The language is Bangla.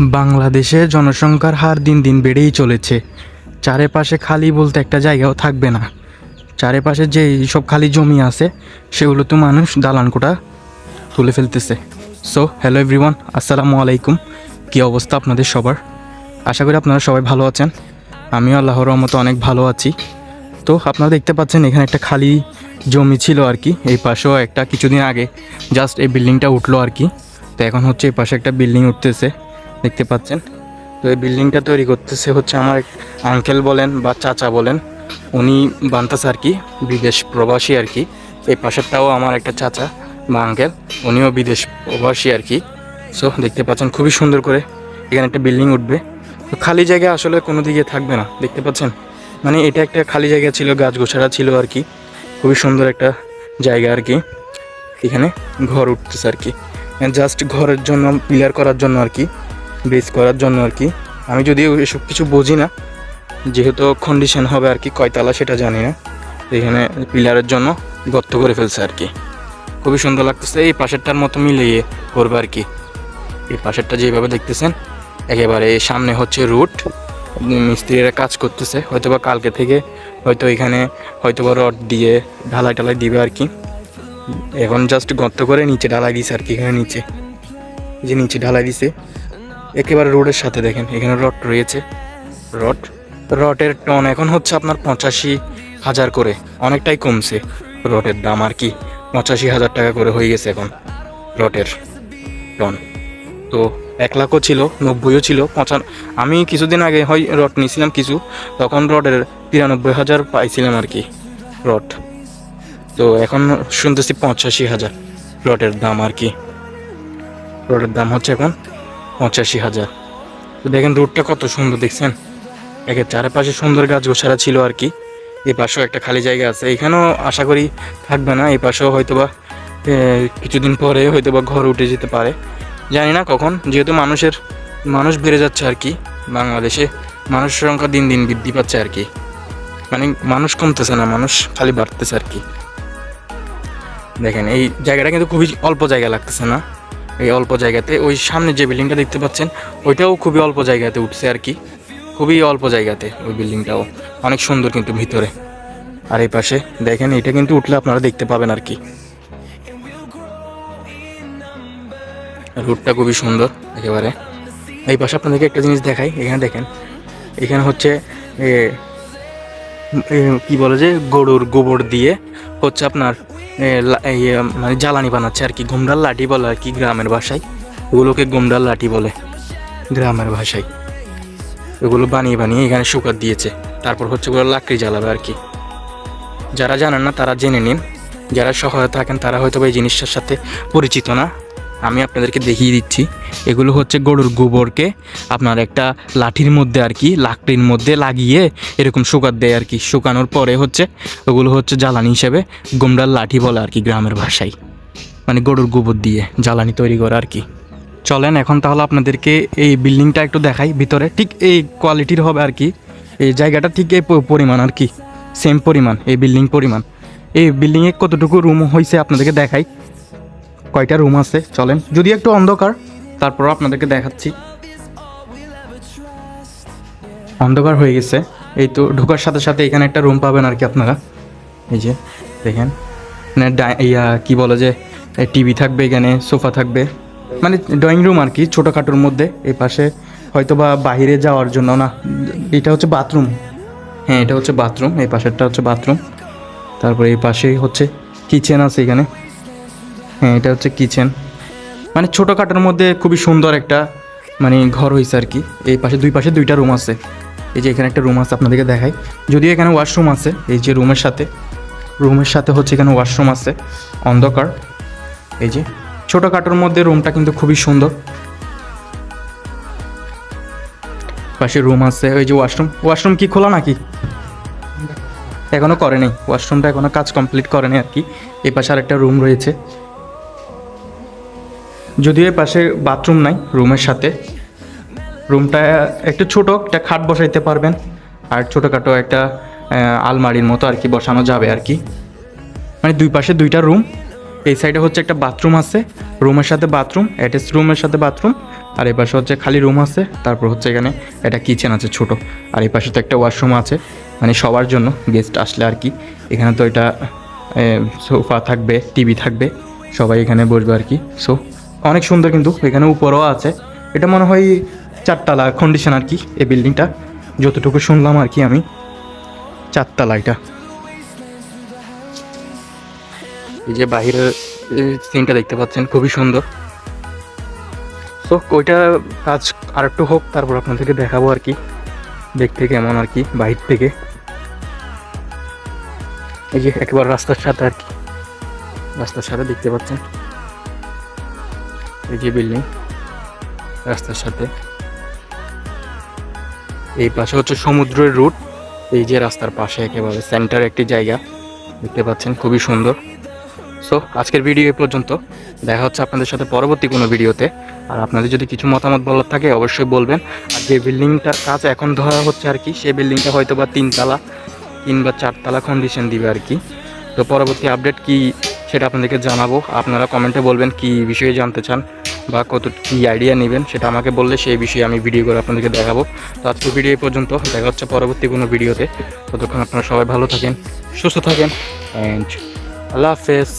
বাংলাদেশে জনসংখ্যার হার দিন দিন বেড়েই চলেছে। চারিপাশে খালি বলতে একটা জায়গাও থাকবে না। চারিপাশে যে সব খালি জমি আছে, সেগুলো তো মানুষ দালান কোটা তুলে ফেলতেছে। সো হ্যালো এভরিওয়ান আসসালামু আলাইকুম। কী অবস্থা আপনাদের সবার? আশা করি আপনারা সবাই ভালো আছেন। আমিও আল্লাহর রহমতে অনেক ভালো আছি। তো, আপনারা দেখতে পাচ্ছেন এখানে একটা খালি জমি ছিল আর কি। এই পাশেও একটা কিছুদিন আগে জাস্ট এই বিল্ডিংটা উঠল আর কি। তো এখন হচ্ছে এই পাশে একটা বিল্ডিং উঠতেছে। দেখতে পাচ্ছেন। তো এই বিল্ডিংটা তৈরি করতেছে হচ্ছে আমার আঙ্কেল বলেন বা চাচা বলেন। উনি বানতেছে আর কি, বিদেশ প্রবাসী আর কি। এই পাশেরটাও আমার একটা চাচা বা আঙ্কেল উনিও বিদেশ প্রবাসী আর কি। সো দেখতে পাচ্ছেন খুবই সুন্দর করে এখানে একটা বিল্ডিং উঠবে। তো খালি জায়গা আসলে কোনো দিকে থাকবে না, দেখতে পাচ্ছেন? মানে এটা একটা খালি জায়গা ছিল, গাছ গোছারা ছিল আর কি। খুবই সুন্দর একটা জায়গা আর কি। এখানে ঘর উঠতেছে আর কি। জাস্ট ঘরের জন্য, পিলার করার জন্য আর কি। বেস করার জন্য আর কি। আমি যদিও এসব কিছু বুঝি না, যেহেতু কন্ডিশন হবে আর কি কয়তলা সেটা জানি না। এখানে পিলারের জন্য গর্ত করে ফেলছে আর কি। খুবই সুন্দর লাগতেছে, এই পাশেরটার মতো মিলিয়ে করবে আর কি। এই পাশেরটা যেভাবে দেখতেছেন, একেবারে সামনে হচ্ছে রুট মিস্ত্রিরা কাজ করতেছে হয়তো বা কালকে থেকে হয়তো এখানে হয়তো বা রড দিয়ে ঢালাই টালাই দিবে আর কি। এখন জাস্ট গর্ত করে নিচে ঢালাই দিছে আর কি, এখানে নিচে। যে নিচে ঢালাই দিছে একেবারে রোডের সাথে দেখেন, এখানে রড রয়েছে, রড। রডের টন এখন হচ্ছে আপনার পঁচাশি হাজার করে, অনেকটাই কমছে রডের দাম আর কি, পঁচাশি হাজার টাকা করে হয়ে গেছে এখন রডের টন। তো এক লাখও ছিল, নব্বইও ছিল পঁচান আমি কিছুদিন আগে হয় রড নিয়েছিলাম কিছু, তখন রডের তিরানব্বই হাজার পাইছিলাম আর কি রড। তো এখন শুনতেছি পঁচাশি হাজার রডের দাম আর কি। রডের দাম হচ্ছে এখন পঁচাশি হাজার। তো দেখেন রোডটা কত সুন্দর দেখছেন? একে চারপাশে সুন্দর গাছ গোছারা ছিল আর কি। এই পাশেও একটা খালি জায়গা আছে। এখানেও আশা করি থাকবে না এই পাশেও হয়তোবা এ, কিছুদিন পরে হয়তোবা ঘর উঠে যেতে পারে। জানি না কখন যেহেতু মানুষের মানুষ বেড়ে যাচ্ছে আর কি বাংলাদেশে মানুষের সংখ্যা দিন দিন বৃদ্ধি পাচ্ছে আর কি। মানে মানুষ কমতেছে না মানুষ খালি বাড়তেছে আর কি। দেখেন এই জায়গাটা কিন্তু খুবই অল্প জায়গা লাগতেছে না। এই অল্প জায়গাতে। ওই সামনে যে বিল্ডিংটা দেখতে পাচ্ছেন, ওইটাও খুবই অল্প জায়গাতে উঠছে আর কি। খুবই অল্প জায়গাতে ওই বিল্ডিংটাও অনেক সুন্দর কিন্তু ভিতরে। আর এই পাশে দেখেন, এটা কিন্তু উঠলে আপনারা দেখতে পাবেন আর কি। রুটটা খুবই সুন্দর একেবারে। এই পাশে আপনাদেরকে একটা জিনিস দেখাই, এখানে দেখেন। এখানে হচ্ছে কি বলে যে, গরুর গোবর দিয়ে হচ্ছে আপনার মানে জ্বালানি বানাচ্ছে আর কি ঘুমডাল লাঠি বলে আর কি গ্রামের ভাষায়। ওগুলোকে ঘুমডাল লাঠি বলে, গ্রামের ভাষায়। ওগুলো বানিয়ে বানিয়ে এখানে শুকাত দিয়েছে। তারপর হচ্ছে ওগুলো লাকড়ি জ্বালাবে আর কি। যারা জানেন না তারা জেনে নিন। যারা শহরে থাকেন তারা হয়তো এই জিনিসটার সাথে পরিচিত না। আমি আপনাদেরকে দেখিয়ে দিচ্ছি। এগুলো হচ্ছে গরুর গোবরকে আপনার একটা লাঠির মধ্যে আর কি, লাকড়ির মধ্যে লাগিয়ে এরকম শুকাত দেয় আর কি। শুকানোর পরে হচ্ছে ওগুলো হচ্ছে জ্বালানি হিসেবে গোমডার লাঠি বলে আর কি গ্রামের ভাষায়। মানে গরুর গোবর দিয়ে জ্বালানি তৈরি করে আর কি। চলেন এখন তাহলে আপনাদেরকে এই বিল্ডিংটা একটু দেখাই ভিতরে। ঠিক এই কোয়ালিটির হবে আর কি। এই জায়গাটা ঠিক এই পরিমাণ আর কি। সেম পরিমাণ, এই বিল্ডিং পরিমাণ। এই বিল্ডিংয়ে কতটুকু রুম হয়েছে আপনাদেরকে দেখাই। কয়টা রুম আছে? চলেন। যদি একটু অন্ধকার, তারপর আপনাদেরকে দেখাচ্ছি। অন্ধকার হয়ে গেছে। এই তো ঢোকার সাথে সাথে এখানে একটা রুম পাবেন আর কি আপনারা। এই যে, দেখেন। মানে ইয়া, কি বলে যে টিভি থাকবে এখানে, সোফা থাকবে। মানে ড্রয়িং রুম আর কি, ছোটোখাটোর মধ্যে। এই পাশে হয়তো বা বাইরে যাওয়ার জন্য না। এটা হচ্ছে বাথরুম হ্যাঁ এটা হচ্ছে বাথরুম এই পাশেরটা হচ্ছে বাথরুম তারপরে এই পাশেই হচ্ছে কিচেন আছে এখানে। হ্যাঁ এটা হচ্ছে কিচেন। মানে ছোটো ছোটোখাটোর মধ্যে খুবই সুন্দর একটা মানে ঘর হয়েছে আর কি। এই পাশে, দুই পাশে দুইটা রুম আছে। এই যে এখানে একটা রুম আছে আপনাদেরকে দেখাই। যদিও এখানে ওয়াশরুম আছে, এই যে রুমের সাথে। রুমের সাথে হচ্ছে এখানে ওয়াশরুম আছে, অন্ধকার। এই যে ছোটো ছোটোখাটোর মধ্যে রুমটা কিন্তু খুবই সুন্দর। পাশে রুম আছে, ওই যে ওয়াশরুম ওয়াশরুম কি খোলা নাকি? এখনও করে নেই ওয়াশরুমটা এখনও কাজ কমপ্লিট করেনি আর কি। এই পাশে আরেকটা রুম রয়েছে। যদিও এর পাশে বাথরুম নাই, রুমের সাথে। রুমটা একটু ছোট, একটা খাট বসাইতে পারবেন। আর ছোটোখাটো একটা আলমারির মতো আর কি বসানো যাবে আর কি। মানে দুই পাশে দুইটা রুম। এই সাইডে হচ্ছে একটা বাথরুম আছে, রুমের সাথে বাথরুম অ্যাটাচ রুমের সাথে বাথরুম। আর এই পাশে হচ্ছে খালি রুম আছে, তারপর হচ্ছে এখানে একটা কিচেন আছে ছোট। আর এই পাশে তো একটা ওয়াশরুম আছে মানে সবার জন্য গেস্ট আসলে আর কি। এখানে তো এটা সোফা থাকবে, টিভি থাকবে, সবাই এখানে বসবে আর কি। সো অনেক সুন্দর কিন্তু এখানে উপরও আছে। এটা মনে হয় চারতলা কন্ডিশন আর কি এই বিল্ডিংটা যতটুকু শুনলাম আর কি আমি, চারতলা এটা। এই যে বাহিরের সিনটা দেখতে পাচ্ছেন, খুবই সুন্দর। তো ওইটা কাজ আর একটু হোক, তারপর আপনাদেরকে দেখাবো আর কি। দেখতে কেমন আর কি, বাহির থেকে। এই যে, একেবারে রাস্তার সাথে আর কি। রাস্তার সাথে দেখতে পাচ্ছেন। এই যে বিল্ডিং রাস্তার সাথে। এই পাশে হচ্ছে সমুদ্রের রুট এই যে রাস্তার পাশে একেবারে সেন্টার একটি জায়গা, দেখতে পাচ্ছেন খুবই সুন্দর। সো আজকের ভিডিও এ পর্যন্ত। দেখা হচ্ছে আপনাদের সাথে পরবর্তী কোনো ভিডিওতে আর আপনাদের যদি কিছু মতামত বলার থাকে, অবশ্যই বলবেন। আর যে বিল্ডিংটার কাজ এখন ধরা হচ্ছে আর কি, সেই বিল্ডিংটা হয়তো বা তিনতলা তিন বা চারতলা কন্ডিশন দিবে আর কি। তো পরবর্তী আপডেট কি সেটা আপনাদেরকে জানাব। আপনারা কমেন্টে বলবেন কি বিষয়ে জানতে চান বা কত কী আইডিয়া নেবেন, সেটা আমাকে বললে সেই বিষয়ে আমি ভিডিও করে আপনাদেরকে দেখাবো। তো আজকের ভিডিও পর্যন্ত, দেখা হচ্ছে পরবর্তী কোনো ভিডিওতে ততক্ষণ আপনারা সবাই ভালো থাকেন, সুস্থ থাকেন অ্যান্ড আল্লাহ হাফেজ।